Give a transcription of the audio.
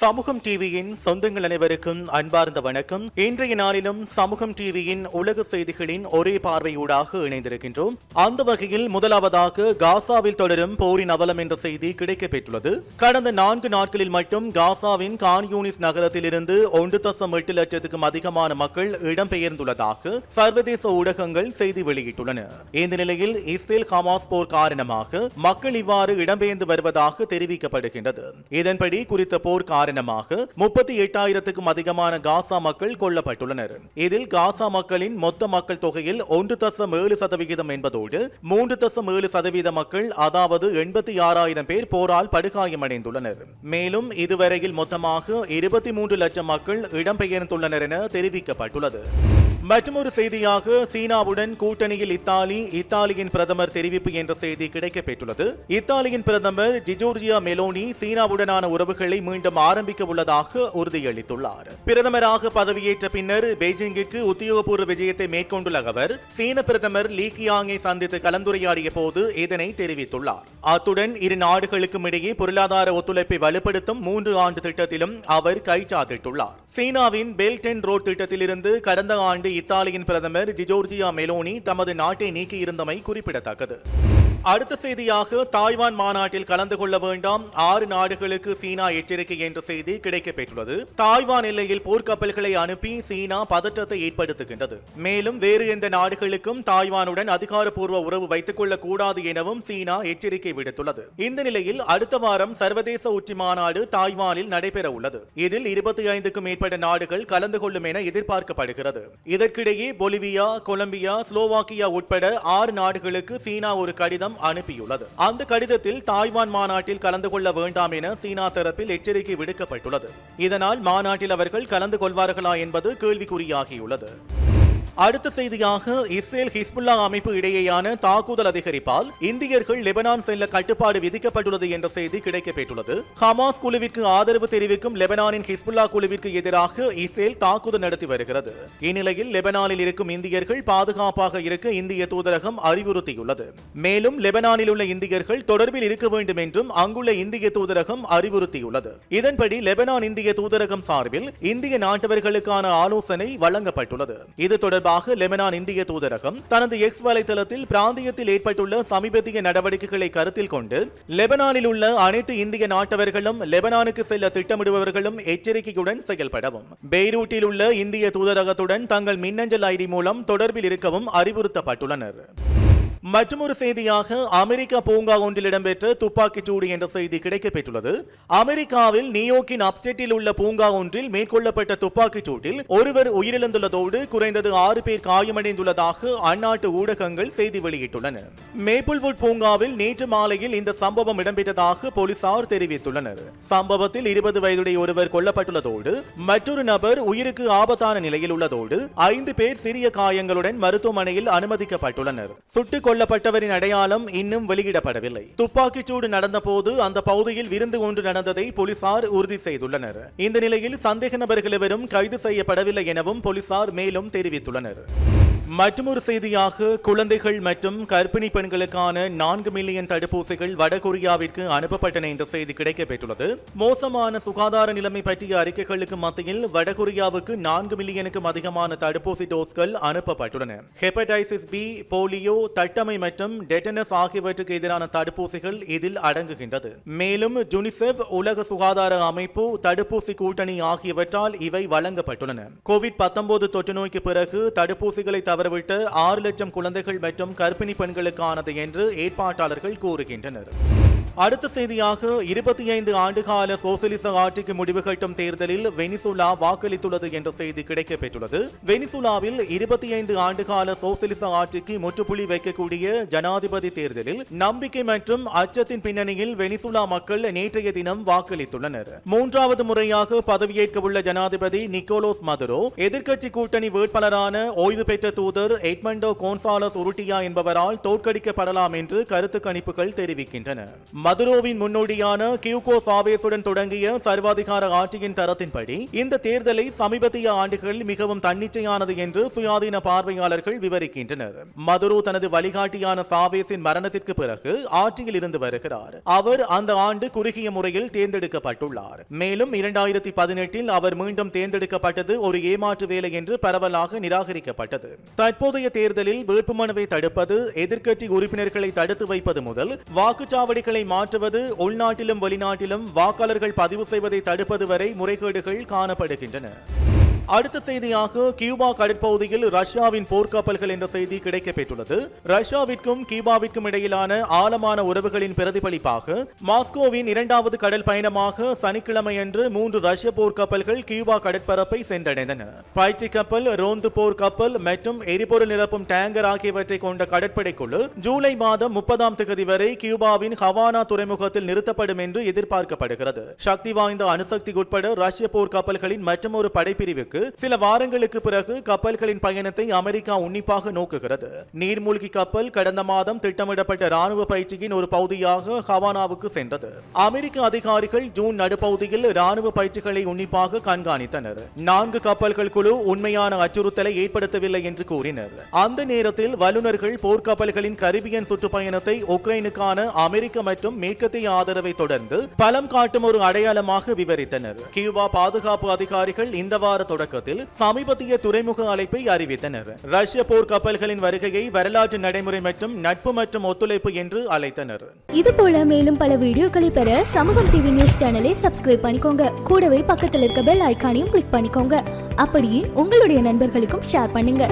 சமூகம் டிவியின் சொந்தங்கள் அனைவருக்கும் அன்பார்ந்த வணக்கம். இன்றைய நாளிலும் சமூகம் டிவியின் உலக செய்திகளின் ஒரே பார்வையூடாக இணைந்திருக்கின்றோம். அந்த வகையில் முதலாவதாக காசாவில் தொடரும் போரின் அவலம் என்ற செய்தி கிடைக்கப்பெற்றுள்ளது. கடந்த நான்கு நாட்களில் மட்டும் காசாவின் கான்யூனிஸ் நகரத்திலிருந்து ஒன்று தசம் எட்டு லட்சத்துக்கும் அதிகமான மக்கள் இடம்பெயர்ந்துள்ளதாக சர்வதேச ஊடகங்கள் செய்தி வெளியிட்டுள்ளன. இந்த நிலையில் இஸ்ரேல் ஹமாஸ் போர் காரணமாக மக்கள் இவ்வாறு இடம்பெயர்ந்து வருவதாக தெரிவிக்கப்படுகின்றது. இதன்படி குறித்த போர் காரணமாக முப்பத்தி எட்டாயிரத்துக்கும் அதிகமான காசா மக்கள் கொல்லப்பட்டுள்ளனர். இதில் காசா மக்களின் மொத்த மக்கள் தொகையில் ஒன்று தசம் ஏழு சதவிகிதம் என்பதோடு மூன்று தசம் ஏழு சதவீத மக்கள் அதாவது எண்பத்தி ஆறாயிரம் பேர் போரால் படுகாயமடைந்துள்ளனர். மேலும் இதுவரையில் மொத்தமாக இருபத்தி மூன்று லட்சம் மக்கள் இடம்பெயர்ந்துள்ளனர் என தெரிவிக்கப்பட்டுள்ளது. மற்றொரு செய்தியாக சீனாவுடன் கூட்டணியில் இத்தாலி இத்தாலியின் பிரதமர் தெரிவிப்பு என்ற செய்தி கிடைக்கப்பெற்றுள்ளது. இத்தாலியின் பிரதமர் ஜிஜோர்ஜியா மெலோனி சீனாவுடனான உறவுகளை மீண்டும் ஆரம்பிக்க உள்ளதாக உறுதியளித்துள்ளார். பிரதமராக பதவியேற்ற பின்னர் பெய்ஜிங்கிற்கு உத்தியோகபூர்வ விஜயத்தை மேற்கொண்டுள்ள அவர் சீன பிரதமர் லீ கியாங்கை சந்தித்து கலந்துரையாடிய போது இதனை தெரிவித்துள்ளார். அத்துடன் இரு நாடுகளுக்கும் இடையே பொருளாதார ஒத்துழைப்பை வலுப்படுத்தும் மூன்று ஆண்டு திட்டத்திலும் அவர் கைச்சாத்திட்டுள்ளார். சீனாவின் பெல்டென் ரோட் திட்டத்திலிருந்து கடந்த ஆண்டு இத்தாலியின் பிரதமர் ஜிஜோர்ஜியா மெலோனி தமது நாட்டை நீக்கியிருந்தமை குறிப்பிடத்தக்கது. அடுத்த செய்தியாக தாய்வான் மாநாட்டில் கலந்து கொள்ள வேண்டாம். ஆறு நாடுகளுக்கு சீனா எச்சரிக்கை என்ற செய்தி கிடைக்கப்பெற்றுள்ளது. தாய்வான் எல்லையில் போர்க்கப்பல்களை அனுப்பி சீனா பதற்றத்தை ஏற்படுத்துகின்றது. மேலும் வேறு எந்த நாடுகளுக்கும் தாய்வானுடன் அதிகாரப்பூர்வ உறவு வைத்துக் கொள்ளக்கூடாது எனவும் சீனா எச்சரிக்கை விடுத்துள்ளது. இந்த நிலையில் அடுத்த வாரம் சர்வதேச உச்சி மாநாடு தாய்வானில் நடைபெற உள்ளது இதில் இருபத்தி ஐந்துக்கும் மேற்பட்ட நாடுகள் கலந்து கொள்ளும் என எதிர்பார்க்கப்படுகிறது. இதற்கிடையே பொலிவியா கொலம்பியா ஸ்லோவாக்கியா உட்பட ஆறு நாடுகளுக்கு சீனா ஒரு கடிதம் அனுப்பியுள்ளது. அந்த கடிதத்தில் தாய்வான் மாநாட்டில் கலந்து கொள்ள வேண்டாம் என சீனா தரப்பில் எச்சரிக்கை விடுக்கப்பட்டுள்ளது. இதனால் மாநாட்டில் அவர்கள் கலந்து கொள்வார்களா என்பது கேள்விக்குறியாகியுள்ளது. அடுத்த செய்தியாக இஸ்ரேல் ஹிஸ்புல்லா அமைப்பு இடையேயான தாக்குதல் அதிகரிப்பால் இந்தியர்கள் லெபனான் செல்ல கட்டுப்பாடு விதிக்கப்பட்டுள்ளது என்ற செய்தி கிடைக்கப்பெற்றுள்ளது. ஹமாஸ் குழுவிற்கு ஆதரவு தெரிவிக்கும் லெபனானின் ஹிஸ்புல்லா குழுவிற்கு எதிராக இஸ்ரேல் தாக்குதல் நடத்தி வருகிறது. இந்நிலையில் லெபனானில் இருக்கும் இந்தியர்கள் பாதுகாப்பாக இருக்க இந்திய தூதரகம் அறிவுறுத்தியுள்ளது. மேலும் லெபனானில் உள்ள இந்தியர்கள் தொடர்பில் இருக்க வேண்டும் என்றும் அங்குள்ள இந்திய தூதரகம் அறிவுறுத்தியுள்ளது. இதன்படி லெபனான் இந்திய தூதரகம் சார்பில் இந்திய நாட்டவர்களுக்கான ஆலோசனை வழங்கப்பட்டுள்ளது. இது தொடர்பாக லெபனான் இந்திய தூதரகம் தனது எக்ஸ் வலைதளத்தில் பிராந்தியத்தில் ஏற்பட்டுள்ள சமீபத்திய நடவடிக்கைகளை கருத்தில் கொண்டு லெபனானில் உள்ள அனைத்து இந்திய நாட்டவர்களும் லெபனானுக்கு செல்ல திட்டமிடுபவர்களும் எச்சரிக்கையுடன் செயல்படவும். பெய்ரூட்டில் உள்ள இந்திய தூதரகத்துடன் தங்கள் மின்னஞ்சல் ஐடி மூலம் தொடர்பில் இருக்கவும் அறிவுறுத்தப்பட்டுள்ளனர். மற்றொரு செய்தியாக அமெரிக்கா பூங்கா ஒன்றில் இடம்பெற்ற துப்பாக்கிச் சூடு என்ற செய்தி கிடைக்கப்பெற்றுள்ளது. அமெரிக்காவில் நியூயோர்க்கின் அப்டேட்டில் உள்ள பூங்கா ஒன்றில் மேற்கொள்ளப்பட்ட துப்பாக்கிச் சூட்டில் ஒருவர் உயிரிழந்துள்ளதோடு குறைந்தது ஆறு பேர் காயமடைந்துள்ளதாக அந்நாட்டு ஊடகங்கள் செய்தி வெளியிட்டுள்ளன. மேப்பிள்வுட் பூங்காவில் நேற்று மாலையில் இந்த சம்பவம் இடம்பெற்றதாக போலீசார் தெரிவித்துள்ளனர். சம்பவத்தில் இருபது வயதுடைய ஒருவர் கொல்லப்பட்டுள்ளதோடு மற்றொரு நபர் உயிருக்கு ஆபத்தான நிலையில் உள்ளதோடு ஐந்து பேர் சிறிய காயங்களுடன் மருத்துவமனையில் அனுமதிக்கப்பட்டுள்ளனர். சுட்டுக் கொல்லப்பட்டவரின் அடையாளம் இன்னும் வெளியிடப்படவில்லை. துப்பாக்கிச்சூடு நடந்தபோது அந்த பகுதியில் விருந்து ஒன்று நடந்ததை போலீசார் உறுதி செய்துள்ளனர். இந்த நிலையில் சந்தேக நபர்கள் எவரும் கைது செய்யப்படவில்லை எனவும் போலீசார் மேலும் தெரிவித்துள்ளனர். மற்றொரு செய்தியாக குழந்தைகள் மற்றும் கர்ப்பிணி பெண்களுக்கான நான்கு மில்லியன் தடுப்பூசிகள் வடகொரியாவிற்கு அனுப்பப்பட்டன என்ற செய்தி கிடைக்கப்பெற்றுள்ளது. மோசமான சுகாதார நிலைமை பற்றிய அறிக்கைகளுக்கு மத்தியில் வடகொரியாவுக்கு நான்கு மில்லியனுக்கும் அதிகமான தடுப்பூசி டோஸ்கள் அனுப்பப்பட்டுள்ளன. ஹெப்படைசிஸ் பி போலியோ தட்டமை மற்றும் டெட்டனஸ் ஆகியவற்றுக்கு எதிரான தடுப்பூசிகள் இதில் அடங்குகின்றது. மேலும் ஜுனிசெஃப் உலக சுகாதார அமைப்பு தடுப்பூசி கூட்டணி ஆகியவற்றால் இவை வழங்கப்பட்டுள்ளன. கோவிட் பத்தொன்பது தொற்று நோய்க்கு பிறகு தடுப்பூசிகளை தவறவிட்டு ஆறு லட்சம் குழந்தைகள் மற்றும் கர்ப்பிணி பெண்களுக்கானது என்று ஏற்பாட்டாளர்கள் கூறுகின்றனர். அடுத்த செய்தியாக இருபத்தி ஐந்து ஆண்டுகால சோசியலிச ஆட்சிக்கு முடிவு கட்டும் தேர்தலில் வெனிசுலா வாக்களித்துள்ளது என்ற செய்தி கிடைக்கப்பெற்றுள்ளது. வெனிசுலாவில் இருபத்தி ஐந்து ஆண்டுகால சோசியலிச ஆட்சிக்கு முற்றுப்புள்ளி வைக்கக்கூடிய ஜனாதிபதி தேர்தலில் நம்பிக்கை மற்றும் அச்சத்தின் பின்னணியில் வெனிசுலா மக்கள் நேற்றைய தினம் வாக்களித்துள்ளனர். மூன்றாவது முறையாக பதவியேற்க உள்ள ஜனாதிபதி நிக்கோலோஸ் மதுரோ எதிர்க்கட்சி கூட்டணி வேட்பாளரான ஓய்வு பெற்ற தூதர் எட்மண்டோ கோன்சாலஸ் உருட்டியா என்பவரால் தோற்கடிக்கப்படலாம் என்று கருத்து கணிப்புகள் தெரிவிக்கின்றன. மதுரோவின் முன்னோடியான கியூகோ சாவேசுடன் தொடங்கிய சர்வாதிகார ஆட்சியின் தரத்தின்படி இந்த தேர்தலை சமீபத்திய ஆண்டுகளில் மிகவும் தன்னிச்சையானது என்று சுயாதீன பார்வையாளர்கள் விவரிக்கின்றனர். மதுரோ தனது வழிகாட்டியான சாவேஸின் மரணத்திற்கு பிறகு ஆட்சியில் இருந்து வருகிறார். அவர் அந்த ஆண்டு குறுகிய முறையில் தேர்ந்தெடுக்கப்பட்டுள்ளார். மேலும் இரண்டாயிரத்தி பதினெட்டில் அவர் மீண்டும் தேர்ந்தெடுக்கப்பட்டது ஒரு ஏமாற்று வேலை என்று பரவலாக நிராகரிக்கப்பட்டது. தற்போதைய தேர்தலில் வேட்புமனுவை தடுப்பது எதிர்க்கட்சி உறுப்பினர்களை தடுத்து வைப்பது முதல் வாக்குச்சாவடிகளை மாற்றுவது உள்நாட்டிலும் வெளிநாட்டிலும் வாக்காளர்கள் பதிவு செய்வதை தடுப்பது வரை முறைகேடுகள் காணப்படுகின்றன. அடுத்த செய்தியாக கியூபா கடற்பகுதியில் ரஷ்யாவின் போர்க்கப்பல்கள் என்ற செய்தி கிடைக்கப்பெற்றுள்ளது. ரஷ்யாவிற்கும் கியூபாவிற்கும் இடையிலான ஆழமான உறவுகளின் பிரதிபலிப்பாக மாஸ்கோவின் இரண்டாவது கடல் பயணமாக சனிக்கிழமையன்று மூன்று ரஷ்ய போர்க்கப்பல்கள் கியூபா கடற்பரப்பை சென்றடைந்தன. பயிற்சி கப்பல் ரோந்து போர் கப்பல் மற்றும் எரிபொருள் நிரப்பும் டேங்கர் ஆகியவற்றை கொண்ட கடற்படை குழு ஜூலை மாதம் முப்பதாம் தேதி வரை கியூபாவின் ஹவானா துறைமுகத்தில் நிறுத்தப்படும் என்று எதிர்பார்க்கப்படுகிறது. சக்தி வாய்ந்த அணுசக்தி உட்பட ரஷ்ய போர்க்கப்பல்களின் மற்றும் மற்றொரு படைப்பிரிவுக்கு பிறகு சில வாரங்களுக்கு பிறகு கப்பல்களின் பயணத்தை அமெரிக்கா உன்னிப்பாக நோக்குகிறது. நீர்மூழ்கி கப்பல் கடந்த மாதம் திட்டமிடப்பட்ட ராணுவ பயிற்சியின் ஒரு பகுதியாக ஹவானாவுக்கு சென்றது. அமெரிக்க அதிகாரிகள் ஜூன் நடுப்பகுதியில் ராணுவ பயிற்சிகளை உன்னிப்பாக கண்காணித்தனர். நான்கு கப்பல்கள் குழு உண்மையான அச்சுறுத்தலை ஏற்படுத்தவில்லை என்று கூறினர். அந்த நேரத்தில் வல்லுநர்கள் போர்க்கப்பல்களின் கரிபியன் சுற்றுப்பயணத்தை உக்ரைனுக்கான அமெரிக்க மற்றும் மேற்கத்திய ஆதரவை தொடர்ந்து பலம் காட்டும் ஒரு அடையாளமாக விவரித்தனர். கியூபா பாதுகாப்பு அதிகாரிகள் இந்த வார தொடக்க தொடக்கத்தில் சமீபத்திய துறைமுக அழைப்பை அறிவித்தனர். ரஷ்ய போர் கப்பல்களின் வருகையை வரலாற்று நடைமுறை மற்றும் நட்பு மற்றும் ஒத்துழைப்பு என்று அழைத்தனர். இது போல மேலும் பல வீடியோக்களை பெற சமூகம் டிவி நியூஸ் சேனலை சப்ஸ்கிரைப் பண்ணிக்கோங்க. கூடவே பக்கத்தில் இருக்க பெல் ஐக்கானையும் கிளிக் பண்ணிக்கோங்க. அப்படியே உங்களுடைய நண்பர்களுக்கும் ஷேர் பண்ணுங்க.